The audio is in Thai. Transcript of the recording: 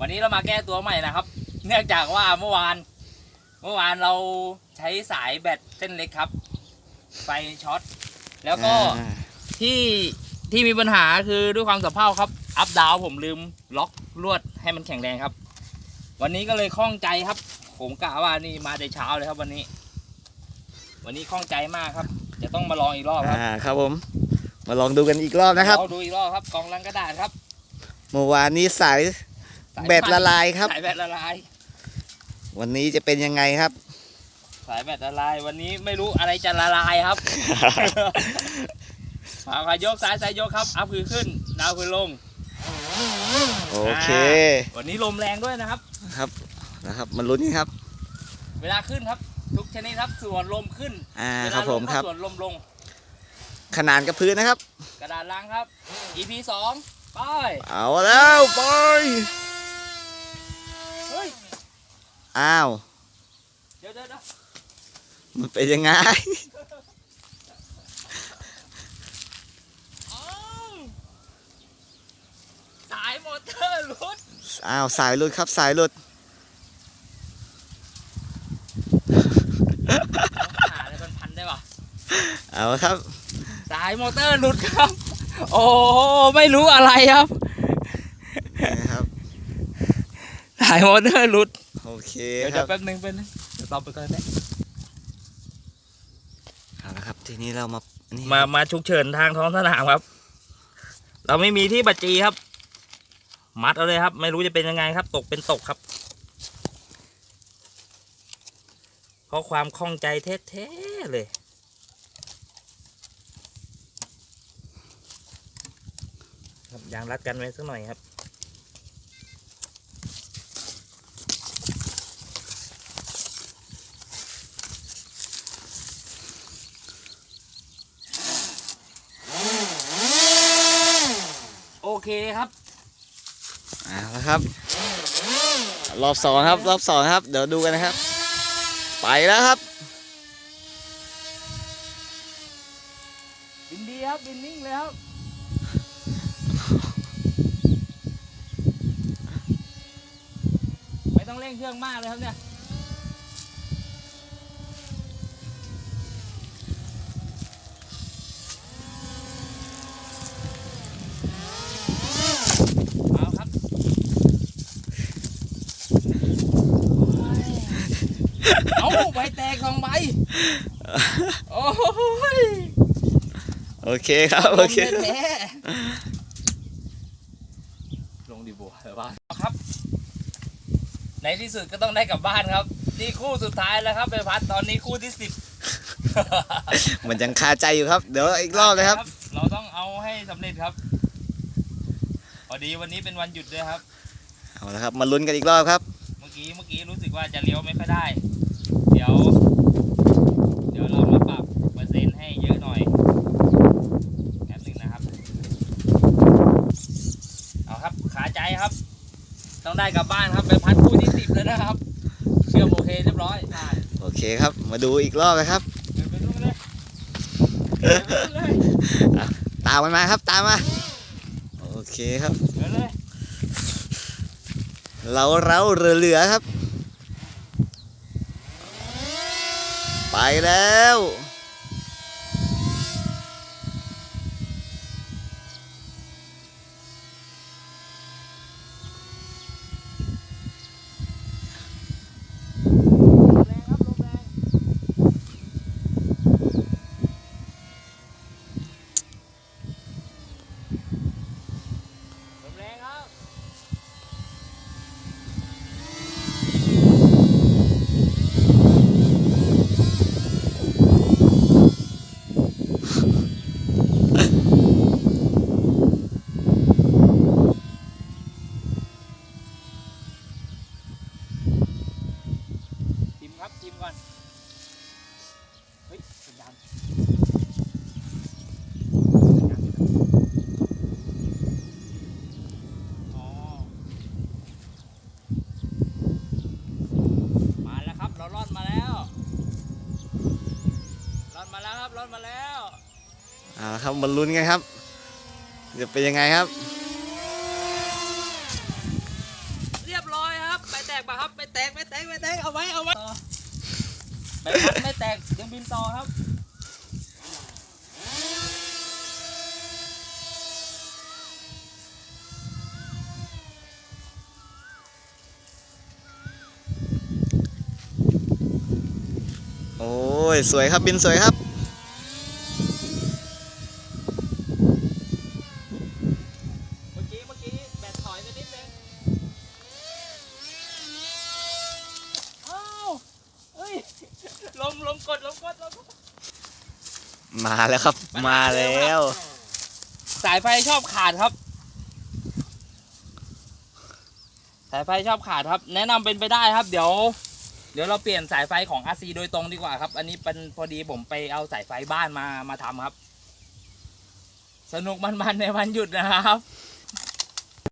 วันนี้เรามาแก้ตัวใหม่นะครับ เนื่องจากว่าเมื่อวาน เมื่อวานเราใช้สายแบตเส้นเล็กครับ ไฟช็อต แล้วก็อ่าที่ที่มีปัญหาคือด้วยความสับเพร่าครับ อัพดาวผมลืมล็อกลวดให้มันแข็งแรงครับ วันนี้ก็เลยคล่องใจครับ ผมกะว่านี่มาแต่เช้าเลยครับวันนี้ วันนี้คล่องใจมากครับ จะต้องมาลองอีกรอบครับอ่าครับผม มาลองดูกันอีกรอบนะครับเราดูอีกรอบครับกองลังกระดาษครับ เมื่อวานนี้สาย สายแบตละลายครับ สายแบตละลาย วันนี้จะเป็นยังไงครับ สายแบตละลายวันนี้ไม่รู้อะไรจะละลายครับมาพายกซ้ายซ้ายยกครับอัพคือขึ้นดาวคือลงโอเควันนี้ลมแรงด้วยนะครับ ครับนะครับมาลุ้นกันครับ เวลาขึ้นครับ ทุกชนิดครับส่วนลมขึ้นอ่าเวคลารับลผงมก็ครับ ส่วนลมลง ขนานกับพื้นนะครับ กระดาษลังครับ EP สองไป เอาแล้วไปเฮ้ย อ้าว เดี๋ยวเดี๋ยวเดี๋ยวมันเป็นยังไง อ้าวสายมอเตอร์รุดอ้าวสายหลุดครับสายหลุด หาอะไรมันพันได้ปะเอาครับ สายมอเตอร์หลุดครับ โอ้โหไม่รู้อะไรครับ นะครับ สายมอเตอร์หลุด โอเคเดี๋ยวคเดี๋รัยวบแป๊บนึงแป๊บนึงเดี๋ยวเราไปก่อนนะเอาละครับ ทีนี้เรามานี่มามาฉุกเฉินทางท้องสนามครับ เราไม่มีที่บัจจีครับ มัดเอาเลยครับ ไม่รู้จะเป็นยังไงครับ ตกเป็นตกครับเพราะความคล่องใจแท้ๆเลย ครับยางรัดกันไว้สักหน่อยครับ เคครับเอาละครับ รอบสองครับ รอบสองครับ เดี๋ยวดูกันนะครับ ไปแล้วครับ บินดีครับ บินนิ่งเลยครับไม่ต้องเร่งเครื่องมากเลยครับเนี่ย เอาครับ เอาใบแตกสองใบ โอ้ยโอเคครับ โอเค ลงแท้ๆลงดีบัวเดี๋ยวบ้านครับ ในที่สุดก็ต้องได้กลับบ้านครับ นี่คู่สุดท้ายแล้วครับไปพัดตอนนี้คู่ที่สิบ มันยังคาใจอยู่ครับ เดี๋ยวอีกรอบนะครับ เราต้องเอาให้สำเร็จครับ พอดีวันนี้เป็นวันหยุดด้วยครับ เอาละครับ มาลุ้นกันอีกรอบครับเมื่อกี้เมื่อกี้รู้สึกว่าจะเลี้ยวไม่ค่อยได้ เดี๋ยว เดี๋ยวเรามาปรับเปอร์เซ็นต์ให้เยอะหน่อยแป๊บหนึ่งนะครับ เอาครับขาใจครับ ต้องได้กลับบ้านครับไปพัดคู่ที่สิบแล้วนะครับ เชื่อมโอเคเรียบร้อยผ่านโอเคครับ มาดูอีกรอบนะครับเดินไปนู่นเลยเดินไปนู่นเลย ตามมันมาครับตามมา โอเคครับ เราเราเรือเรือครับ ไปแล้ว ลมแรงครับลมแรงลมแรงครับ จิมครับจิมก่อน เฮ้ยสัญญาณสัญญาณอ๋อ มาแล้วครับ เรารอดมาแล้ว รอดมาแล้วค รับรอดมาแล้วเอาละครับมาลุ้นกันครับจะเป็นยังไงครับ เรียบแตกปะครับไม่แตกไม่แตกไม่แตกเอาไว้เอาไว้ต่อใบพัดไม่แตกยังบินต่อครับ โอ้ย สวยครับบินสวยครับ เมื่อกี้ เมื่อกี้ แบตถอยไปนิดนึงอ้าวเฮ้ย ลมลมกดลมกดลมกดมาแล้วครับ มาแล้ว สายไฟชอบขาดครับ สายไฟชอบขาดครับ แนะนำเป็นไปได้ครับ เดี๋ยว เดี๋ยวเราเปลี่ยนสายไฟของ RC โดยตรงดีกว่าครับ อันนี้เป็นพอดีผมไปเอาสายไฟบ้านมามาทำครับ สนุกมันๆในวันหยุดนะครับ